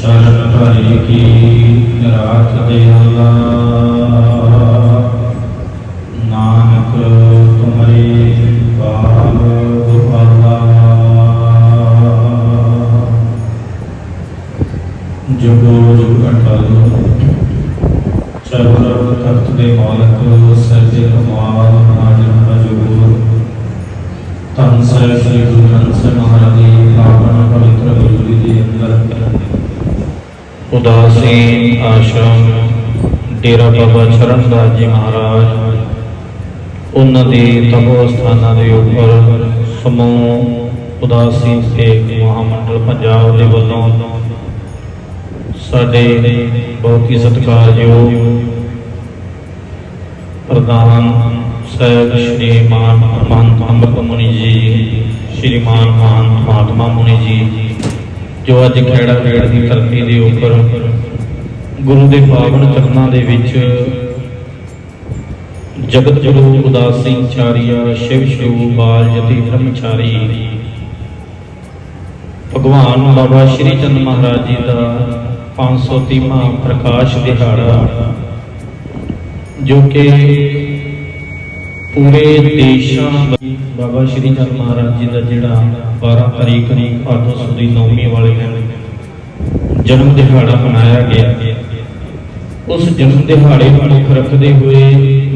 ਸ਼ਰਨ ਹਰੀ ਕੀ ਰਾਤ ਦੇਵਲਾ ਨਾਨਕ ਤੁਮਰੇ ਪਾਲ ਗੋਪਾਲਾ ਜੁਗੋ ਜੁਗ ਅਟਲ। ਚਰਨ ਤਖਤ ਦੇ ਮਾਲਕ ਸਹਿਜੇ ਕਮਾਲ ਨਾਜਨ ਅਜੂਰ ਧੰਨ ਸਾਹਿਬ ਸ੍ਰੀ ਗੁਰੂ ਗ੍ਰੰਥ ਸਾਹਿਬ ਮਹਾਰਾਜ ਦੀ ਪਾਵਨ ਪਵਿੱਤਰ ਗੁਰੂਲੀ ਦੇ ਅੰਦਰ। ਉਦਾਸੀਨ ਆਸ਼ਰਮ ਡੇਰਾ ਬਾਬਾ ਚਰਨਦਾਸ ਜੀ ਮਹਾਰਾਜ ਉਹਨਾਂ ਦੇ ਤਪੋ ਸਥਾਨਾਂ ਦੇ ਉੱਪਰ ਸਮੂਹ ਉਦਾਸੀਨ ਸੇਖ ਮਹਾਮੰਡਲ ਪੰਜਾਬ ਦੇ ਵੱਲੋਂ ਸਾਡੇ ਬਹੁਤ ਹੀ ਸਤਿਕਾਰਯੋਗ ਪ੍ਰਧਾਨ ਸਾਹਿਬ ਸ਼੍ਰੀ ਮਾਨ ਮਹੰਤ ਅੰਮ੍ਰਿਤ ਮੁਨੀ ਜੀ ਸ਼੍ਰੀ ਮਾਨ ਮਹੰਤ ਮਹਾਤਮਾ ਮੁਨੀ ਜੀ ਜੋ ਅੱਜ ਖੇੜਾ ਖੇੜ ਦੀ ਧਰਤੀ ਦੇ ਉੱਪਰ ਗੁਰੂ ਦੇ ਪਾਵਨ ਚਰਨਾਂ ਦੇ ਵਿੱਚ ਜਗਤ ਗੁਰੂ ਉਦਾਸ ਸਿੰਘ ਚਾਰੀਆ, ਸ਼ਿਵ ਸ਼ਿਵ, ਬਾਲ ਜਤੀ ਬ੍ਰਹਮਚਾਰੀ, ਭਗਵਾਨ ਬਾਬਾ ਸ਼੍ਰੀ ਚੰਦ ਮਹਾਰਾਜ ਜੀ ਦਾ 530ਵਾਂ ਪ੍ਰਕਾਸ਼ ਦਿਹਾੜਾ, ਜੋ ਕਿ ਪੂਰੇ ਦੇਸ਼ਾਂ ਵਿੱਚ ਬਾਬਾ ਸ਼੍ਰੀ ਚੰਦ ਮਹਾਰਾਜ ਜੀ ਦਾ ਜਿਹੜਾ 12 ਤਰੀਕ ਨੂੰ ਭਾਦੋ ਦੀ ਨੌਮੀ ਵਾਲੇ ਦਿਨ ਜਨਮ ਦਿਹਾੜਾ ਮਨਾਇਆ ਗਿਆ। ਉਸ ਜਨਮ ਦਿਹਾੜੇ ਨੂੰ ਮੁੱਖ ਰੱਖਦੇ ਹੋਏ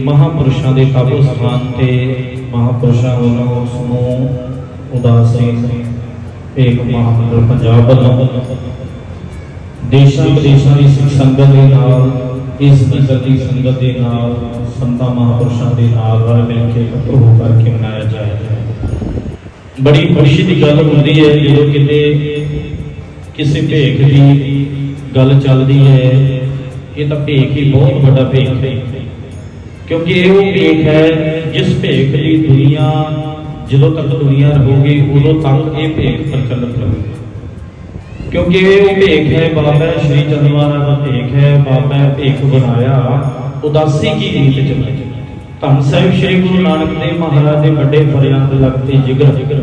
ਮਹਾਪੁਰਸ਼ਾਂ ਦੇ ਤਾਬੋ ਸਥਾਨ ਤੇ ਮਹਾਪੁਰਸ਼ਾਂ ਵੱਲੋਂ ਉਸ ਨੂੰ ਉਦਾਸੀਨ ਇੱਕ ਮਹਾਮੰਡਲ ਪੰਜਾਬ ਵੱਲੋਂ ਦੇਸ਼ਾਂ ਵਿਦੇਸ਼ਾਂ ਦੀ ਸਿੱਖ ਸੰਗਤ ਦੇ ਨਾਲ, ਇਸ ਨਗਰ ਦੀ ਸੰਗਤ ਦੇ ਨਾਲ ਸੰਤਾਂ ਮਹਾਪੁਰਸ਼ਾਂ ਦੇ ਨਾਲ ਰਲ ਮਿਲ ਕੇ ਇਕੱਠ ਕਰਕੇ ਮਨਾਇਆ ਜਾਏਗਾ ਬੜੀ ਖੁਸ਼ੀ ਦੀ ਗੱਲ ਹੁੰਦੀ ਹੈ ਜਦੋਂ ਕਿਤੇ ਕਿਸੇ ਭੇਖ ਦੀ ਗੱਲ ਚੱਲਦੀ ਹੈ, ਇਹ ਤਾਂ ਭੇਖ ਹੀ ਬਹੁਤ ਵੱਡਾ ਭੇਖ ਹੈ। ਕਿਉਂਕਿ ਇਹ ਉਹ ਭੇਖ ਹੈ, ਜਿਸ ਭੇਖ ਲਈ ਦੁਨੀਆ ਜਦੋਂ ਤੱਕ ਦੁਨੀਆ ਰਹੂਗੀ, ਉਦੋਂ ਤੱਕ ਇਹ ਭੇਖ ਪ੍ਰਚਲਿਤ ਰਹੂਗੀ। ਕਿਉਂਕਿ ਇਹ ਉਹ ਭੇਖ ਹੈ, ਬਾਬਾ ਸ਼੍ਰੀ ਚੰਦਵਾਰਾ ਦਾ ਭੇਖ ਹੈ, ਬਾਬਾ ਭੇਖ ਬਣਾਇਆ। ਉਦਾਸੀ ਕੀ ਰੀਤ ਚ ਧੰਨ ਸਾਹਿਬ ਸ਼੍ਰੀ ਗੁਰੂ ਨਾਨਕ ਦੇਵ ਮਹਾਰਾਜ ਦੇ ਵੱਡੇ ਫਰਿਆਦ ਲਗਤੇ ਜਿਗਰ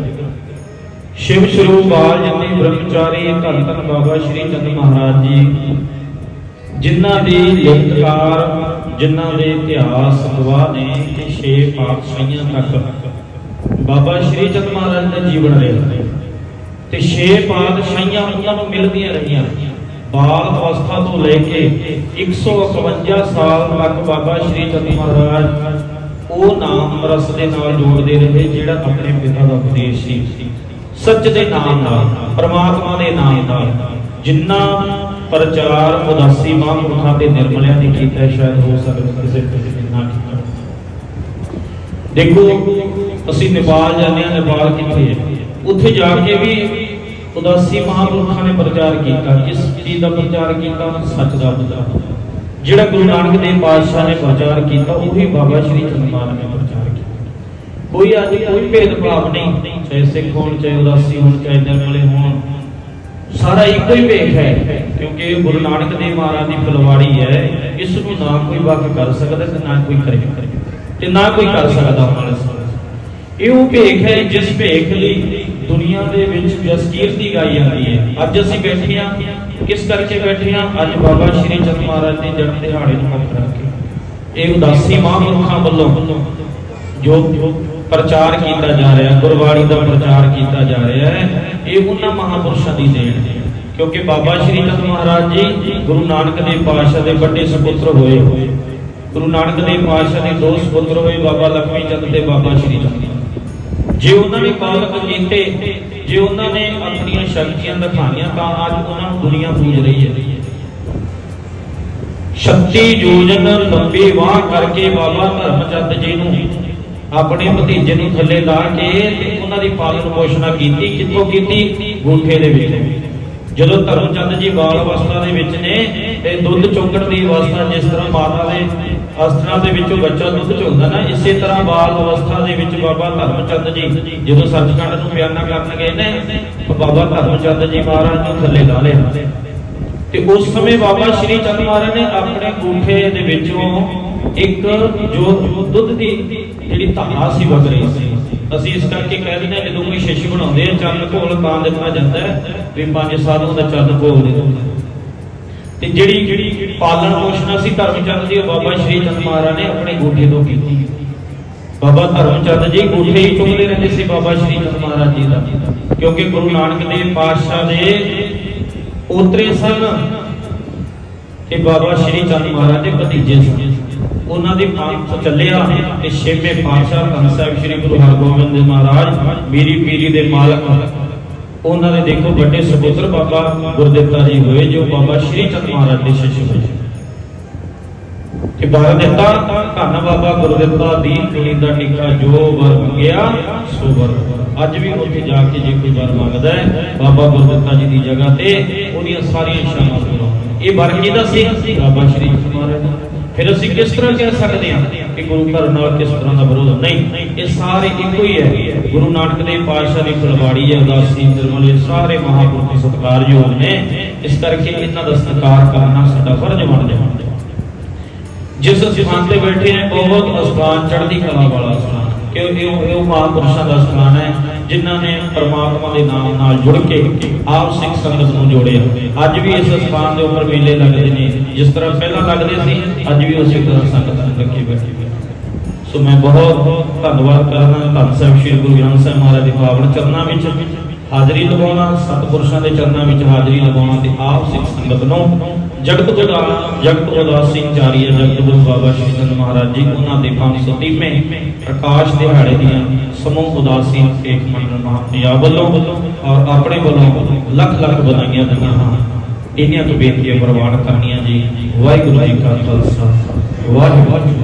ਸ਼ਿਵ ਸਰੂਪ ਬਾਲ ਜਤੀ ਬ੍ਰਹਮਚਾਰੀ ਧੰਨ ਧੰਨ ਬਾਬਾ ਸ਼੍ਰੀ ਚੰਦ ਮਹਾਰਾਜ ਜੀ, ਜਿਨ੍ਹਾਂ ਦੀ ਲਿਖਤਕਾਰ ਜਿਨ੍ਹਾਂ ਦੇ ਇਤਿਹਾਸ ਗਵਾਹ ਨੇ ਕਿ ਛੇ ਪਾਤਸ਼ਾਹੀਆਂ ਤੱਕ ਬਾਬਾ ਸ਼੍ਰੀ ਚੰਦ ਮਹਾਰਾਜ ਦਾ ਜੀਵਨ ਰਿਹਾ। ਤੇ ਛੇ ਪਾਤਸ਼ਾਹੀਆਂ ਉਹਨਾਂ ਨੂੰ ਮਿਲਦੀਆਂ ਰਹੀਆਂ। ਬਾਲ ਅਵਸਥਾ ਤੋਂ ਲੈ ਕੇ 151 ਸਾਲ ਤੱਕ ਬਾਬਾ ਸ਼੍ਰੀ ਚੰਦ ਮਹਾਰਾਜ ਉਹ ਨਾਮ ਰਸ ਦੇ ਨਾਲ ਜੋੜਦੇ ਰਹੇ, ਜਿਹੜਾ ਆਪਣੇ ਪਿਤਾ ਦਾ ਉਪਦੇਸ਼ ਸੀ। ਸੱਚ ਦੇ ਨਾਮ ਨਾਲ, ਪਰਮਾਤਮਾ ਦੇ ਨਾਮ ਨਾਲ, ਜਿੰਨਾ ਪ੍ਰਚਾਰ ਉਦਾਸੀ ਮਹਾਂਪੁਰਖਾਂ ਤੇ ਨਿਰਮਲਿਆਂ ਨੇ ਕੀਤਾ, ਸ਼ਾਇਦ ਹੋ ਸਕਦਾ ਕਿਸੇ ਕਿਸੇ ਨਾ ਕੀਤਾ। ਦੇਖੋ, ਅਸੀਂ ਨੇਪਾਲ ਜਾਂਦੇ ਹਾਂ, ਨੇਪਾਲ ਕਿੱਥੇ ਹੈ? ਉੱਥੇ ਜਾ ਕੇ ਵੀ ਉਦਾਸੀ ਮਹਾਂਪੁਰਖਾਂ ਨੇ ਪ੍ਰਚਾਰ ਕੀਤਾ ਕਿਸ ਚੀਜ਼ ਦਾ ਪ੍ਰਚਾਰ ਕੀਤਾ ਸੱਚ ਦਾ ਪ੍ਰਚਾਰ ਜਿਹੜਾ ਗੁਰੂ ਨਾਨਕ ਦੇਵ ਪਾਤਸ਼ਾਹ ਨੇ ਪ੍ਰਚਾਰ ਕੀਤਾ, ਉਹੀ ਬਾਬਾ ਸ਼੍ਰੀ ਚੰਦ ਨੇ ਪ੍ਰਚਾਰ ਕੀਤਾ। ਕੋਈ ਅੱਜ ਕੋਈ ਭੇਦਭਾਵ ਨਹੀਂ, ਚਾਹੇ ਸਿੱਖ ਹੋਣ, ਚਾਹੇ ਉਦਾਸੀ ਹੋਣ, ਚਾਹੇ ਨਿਰਮਲੇ ਹੋਣ, ਸਾਰਾ ਇੱਕੋ ਹੀ ਭੇਖ ਹੈ, ਕਿਉਂਕਿ ਇਹ ਗੁਰੂ ਨਾਨਕ ਦੇਵ ਮਹਾਰਾਜ ਦੀ ਫਲਵਾੜੀ ਹੈ। ਇਸ ਨੂੰ ਨਾ ਕੋਈ ਵੱਖ ਕਰ ਸਕਦਾ ਤੇ ਨਾ ਕੋਈ ਕਰੇ। ਤੇ ਨਾ ਕੋਈ ਕਰ ਸਕਦਾ ਉਹਨਾਂ ਇਹ ਉਹ ਭੇਖ ਹੈ, ਜਿਸ ਭੇਖ ਲਈ ਦੁਨੀਆ ਦੇ ਵਿੱਚ ਜਸਕੀਰਤੀ ਗਾਈ ਜਾਂਦੀ ਹੈ। ਅੱਜ ਅਸੀਂ ਬੈਠੇ ਹਾਂ। ਕਿਸ ਕਰਕੇ ਬੈਠੇ ਹਾਂ? ਅੱਜ ਬਾਬਾ ਸ਼੍ਰੀ ਚੰਦ ਮਹਾਰਾਜ ਦੇ ਜਨਮ ਦਿਹਾੜੇ ਨੂੰ ਮੁੱਖ ਰੱਖ ਕੇ ਇਹ ਉਦਾਸੀ ਮਹਾਂਪੁਰਖਾਂ ਵੱਲੋਂ ਜੋ ਪ੍ਰਚਾਰ ਕੀਤਾ ਜਾ ਰਿਹਾ, ਗੁਰਬਾਣੀ ਦਾ ਪ੍ਰਚਾਰ ਕੀਤਾ ਜਾ ਰਿਹਾ ਹੈ, ਇਹ ਉਹਨਾਂ ਮਹਾਪੁਰਸ਼ਾਂ ਦੀ ਦੇਣ ਹੈ। ਕਿਉਂਕਿ ਬਾਬਾ ਸ਼੍ਰੀ ਚੰਦ ਮਹਾਰਾਜ ਜੀ ਗੁਰੂ ਨਾਨਕ ਦੇਵ ਪਾਤਸ਼ਾਹ ਦੇ ਵੱਡੇ ਸੁਪੁੱਤਰ ਹੋਏ। ਗੁਰੂ ਨਾਨਕ ਦੇਵ ਪਾਤਸ਼ਾਹ ਦੇ ਦੋ ਸੁਪੁੱਤਰ ਹੋਏ, ਬਾਬਾ ਲਖਮੀ ਚੰਦ ਤੇ ਬਾਬਾ ਸ਼੍ਰੀ ਚੰਦ। ਜੇ ਉਹਨਾਂ ਨੇ ਪਾਲਕ ਕੀਤੇ, ਜੇ ਉਹਨਾਂ ਨੇ ਆਪਣੀਆਂ ਸ਼ਕਤੀਆਂ ਦਿਖਾਈਆਂ, ਤਾਂ ਅੱਜ ਉਹਨਾਂ ਨੂੰ ਦੁਨੀਆ ਪੂਜ ਰਹੀ ਹੈ। ਸ਼ਕਤੀ ਜੋਜਨ ਲੰਬੀ ਵਾਹ ਕਰਕੇ ਬਾਬਾ ਧਰਮਚੰਦ ਜੀ ਨੂੰ ਆਪਣੇ ਭਤੀਜੇ ਨੂੰ ਥੱਲੇ ਲਾ ਕੇ ਤੇ ਉਹਨਾਂ ਦੀ ਪਾਲਣ ਪੋਸ਼ਣਾ ਕੀਤੀ, ਕਿੱਥੋਂ ਕੀਤੀ? ਗੂਠੇ ਦੇ ਵਿੱਚ। ਜਦੋਂ ਧਰਮਚੰਦ ਜੀ ਬਾਲ ਅਵਸਥਾ ਦੇ ਵਿੱਚ ਨੇ ਤੇ ਦੁੱਧ ਚੁੰਗਣ ਦੀ ਅਵਸਥਾ ਜਿਸ ਤਰ੍ਹਾਂ ਮਾਤਾ ਦੇ ਅਸਥਰਾ ਦੇ ਵਿੱਚੋਂ ਬੱਚਾ ਦੁੱਧ ਚੁੰਗਦਾ ਨਾ, ਇਸੇ ਤਰ੍ਹਾਂ ਬਾਲ ਅਵਸਥਾ ਦੇ ਵਿੱਚ ਬਾਬਾ ਧਰਮਚੰਦ ਜੀ, ਜਦੋਂ ਸੱਚਖੰਡ ਨੂੰ ਬਿਆਨਾ ਕਰਨ ਗਏ ਨੇ ਬਾਬਾ ਧਰਮਚੰਦ ਜੀ ਮਹਾਰਾਜ ਨੂੰ ਥੱਲੇ ਲਾ ਲਿਆ। ਤੇ ਉਸ ਸਮੇਂ ਬਾਬਾ ਸ਼੍ਰੀ ਚੰਦ ਮਹਾਰਾਜ ਨੇ ਆਪਣੇ ਗੂਠੇ ਦੇ ਵਿੱਚੋਂ ਇੱਕ ਜੋ ਦੁੱਧ ਦੀ ਜਿਹੜੀ ਧਾਰਾ ਸੀ ਵਗ ਰਹੀ ਸੀ, ਅਸੀਂ ਇਸ ਕਰਕੇ ਕਹਿ ਦਿੰਦੇ ਹਾਂ, ਜਦੋਂ ਕੋਈ ਸ਼ਿਸ਼ ਬਣਾਉਂਦੇ ਆ, ਚੰਨ ਘੋਲ ਤਾਂ ਦਿੱਤਾ ਜਾਂਦਾ ਵੀ ਪੰਜ ਸਾਲਾਂ ਦਾ ਚੰਨ ਘੋਲ ਦੇ ਦਿੰਦਾ ਤੇ ਜਿਹੜੀ ਜਿਹੜੀ ਪਾਲਣ ਪੋਸ਼ਣ ਅਸੀਂ ਧਰਮਚੰਦ ਜੀ, ਬਾਬਾ ਸ਼੍ਰੀ ਚੰਦ ਮਹਾਰਾਜ ਨੇ ਆਪਣੇ ਗੋਠੇ ਤੋਂ ਕੀਤੀ ਬਾਬਾ ਧਰਮਚੰਦ ਜੀ ਗੋਠੇ ਹੀ ਚੁੰਮਦੇ ਰਹਿੰਦੇ ਸੀ ਬਾਬਾ ਸ਼੍ਰੀ ਚੰਦ ਮਹਾਰਾਜ ਜੀ ਦਾ। ਕਿਉਂਕਿ ਗੁਰੂ ਨਾਨਕ ਦੇਵ ਪਾਤਸ਼ਾਹ ਦੇ ਪੋਤਰੇ ਸਨ ਤੇ ਬਾਬਾ ਸ਼੍ਰੀ ਚੰਦ ਮਹਾਰਾਜ ਦੇ ਭਤੀਜੇ ਸਨ। ਉਹਨਾਂ ਦੇ ਪੰਥ ਚੱਲਿਆ ਤੇ ਛੇਵੇਂ ਪਾਤਸ਼ਾਹ ਧੰਨ ਸਾਹਿਬ ਸ਼੍ਰੀ ਗੁਰੂ ਹਰਗੋਬਿੰਦ ਮਹਾਰਾਜ, ਮੇਰੀ ਪੀਰੀ ਦੇ ਮਾਲਕ ਉਹਨਾਂ ਦੇ ਦੇਖੋ ਵੱਡੇ ਸਪੁੱਤਰ ਬਾਬਾ ਗੁਰਦਿੱਤਾ ਜੀ ਹੋਏ ਜੋ ਬਾਬਾ ਸ਼੍ਰੀ ਚੰਦ ਮਹਾਰਾਜ ਦੇ ਸ਼ਿਸ਼ ਹੋਏ। ਕਿ ਬਾਰਾ ਦਿੱਤਾ ਧੰਨ ਬਾਬਾ ਗੁਰਦਿੱਤਾ ਦੀ ਪੀਰੀ ਦਾ ਟਿੱਕਾ ਜੋ ਵਰ ਮੰਗਿਆ, ਸੋ ਵਰ। ਅੱਜ ਵੀ ਉੱਥੇ ਜਾ ਕੇ ਜੇ ਕੋਈ ਵਰ ਮੰਗਦਾ ਹੈ, ਬਾਬਾ ਗੁਰਦਿੱਤਾ ਜੀ ਦੀ ਜਗ੍ਹਾ ਤੇ ਉਹਦੀਆਂ ਸਾਰੀਆਂ ਇੱਛਾਵਾਂ ਪੂਰਾ ਇਹ ਵਰ ਕਿਹਦਾ ਸੀ। ਬਾਬਾ ਸ਼੍ਰੀ ਮਹਾਰਾਜ ਫਿਰ ਅਸੀਂ ਕਿਸ ਤਰ੍ਹਾਂ ਕਹਿ ਸਕਦੇ ਹਾਂ ਕਿ ਗੁਰੂ ਘਰ ਨਾਲ ਕਿਸ ਤਰ੍ਹਾਂ ਦਾ ਵਿਰੋਧ? ਨਹੀਂ, ਇਹ ਸਾਰੇ ਇੱਕੋ ਹੀ ਹੈ। ਗੁਰੂ ਨਾਨਕ ਦੇਵ ਪਾਤਸ਼ਾਹ ਦੀ ਫੁਲਵਾੜੀ ਹੈ, ਉਦਾਸੀ ਨਿਰਮਲ ਇਹ ਸਾਰੇ ਮਹਾਂਪੁਰਖ ਸਤਿਕਾਰਯੋਗ ਨੇ। ਇਸ ਕਰਕੇ ਇਹਨਾਂ ਦਾ ਸਤਿਕਾਰ ਕਰਨਾ ਸਾਡਾ ਫਰਜ਼ ਬਣਦਾ ਹੈ। ਜਿਸ ਸਥਾਨ ਤੇ ਬੈਠੇ ਨੇ, ਬਹੁਤ ਅਸਥਾਨ ਚੜ੍ਹਦੀ ਕਲਾ ਵਾਲਾ ਸਥਾਨ। ਕਿਉਂ? ਇਹ ਉਹ ਮਹਾਂਪੁਰਸ਼ਾਂ ਦਾ ਸਥਾਨ ਹੈ। ਜਿਨ੍ਹਾਂ ਨੇ ਪ੍ਰਮਾਤਮਾ ਦੇ ਨਾਮ ਨਾਲ ਜੁੜ ਕੇ ਆਪ ਸਿੱਖ ਸੰਗਤ ਨੂੰ ਜੋੜਿਆ। ਅੱਜ ਵੀ ਇਸ ਸਥਾਨ ਦੇ ਉੱਪਰ ਮੇਲੇ ਲੱਗਦੇ ਨੇ। ਜਿਸ ਤਰ੍ਹਾਂ ਪਹਿਲਾਂ ਲੱਗਦੇ ਸੀ, ਅੱਜ ਵੀ ਉਸੇ ਤਰ੍ਹਾਂ ਸੰਗਤ ਨੂੰ ਲੱਗੀ ਬੈਠੀ ਸੋ ਮੈਂ ਬਹੁਤ ਬਹੁਤ ਧੰਨਵਾਦ ਕਰਦਾ। ਧੰਨ ਸਾਹਿਬ ਸ੍ਰੀ ਗੁਰੂ ਗ੍ਰੰਥ ਸਾਹਿਬ ਮਹਾਰਾਜ ਦੇ ਪਾਵਨ ਚਰਨਾਂ ਵਿੱਚ। ਹਾਜ਼ਰੀ ਲਗਾਉਣਾ, ਸਤਿਪੁਰਸ਼ਾਂ ਦੇ ਚਰਨਾਂ ਵਿੱਚ ਹਾਜ਼ਰੀ ਲਗਾਉਣਾ ਤੇ ਆਪ ਸਿੱਖ ਸੰਗਤ ਨੂੰ ਜਗਤ ਗੁਰਦਾ ਜਗਤ ਉਦਾਸ ਸਿੰਘ ਚਾਰੀਆ ਜਗਤ ਗੁਰੂ ਬਾਬਾ ਸ਼੍ਰੀ ਚੰਦ ਮਹਾਰਾਜ ਜੀ, ਉਹਨਾਂ ਦੇ 530ਵੇਂ ਪ੍ਰਕਾਸ਼ ਦਿਹਾੜੇ ਦੀਆਂ ਸਮੂਹ ਉਦਾਸੀ ਏਕ ਮੰਡਲ ਮਹਾਪੰਜਾਬ ਵੱਲੋਂ ਔਰ ਆਪਣੇ ਵੱਲੋਂ ਲੱਖ ਲੱਖ ਵਧਾਈਆਂ ਦਿੰਦਾ ਹਾਂ। ਇਹਨਾਂ ਤੋਂ ਬੇਨਤੀਆਂ ਪ੍ਰਵਾਨ ਕਰਨੀਆਂ ਜੀ। ਵਾਹਿਗੁਰੂ ਜੀ ਕਾ ਖਾਲਸਾ। ਵਾਹਿਗੁਰੂ ਜੀ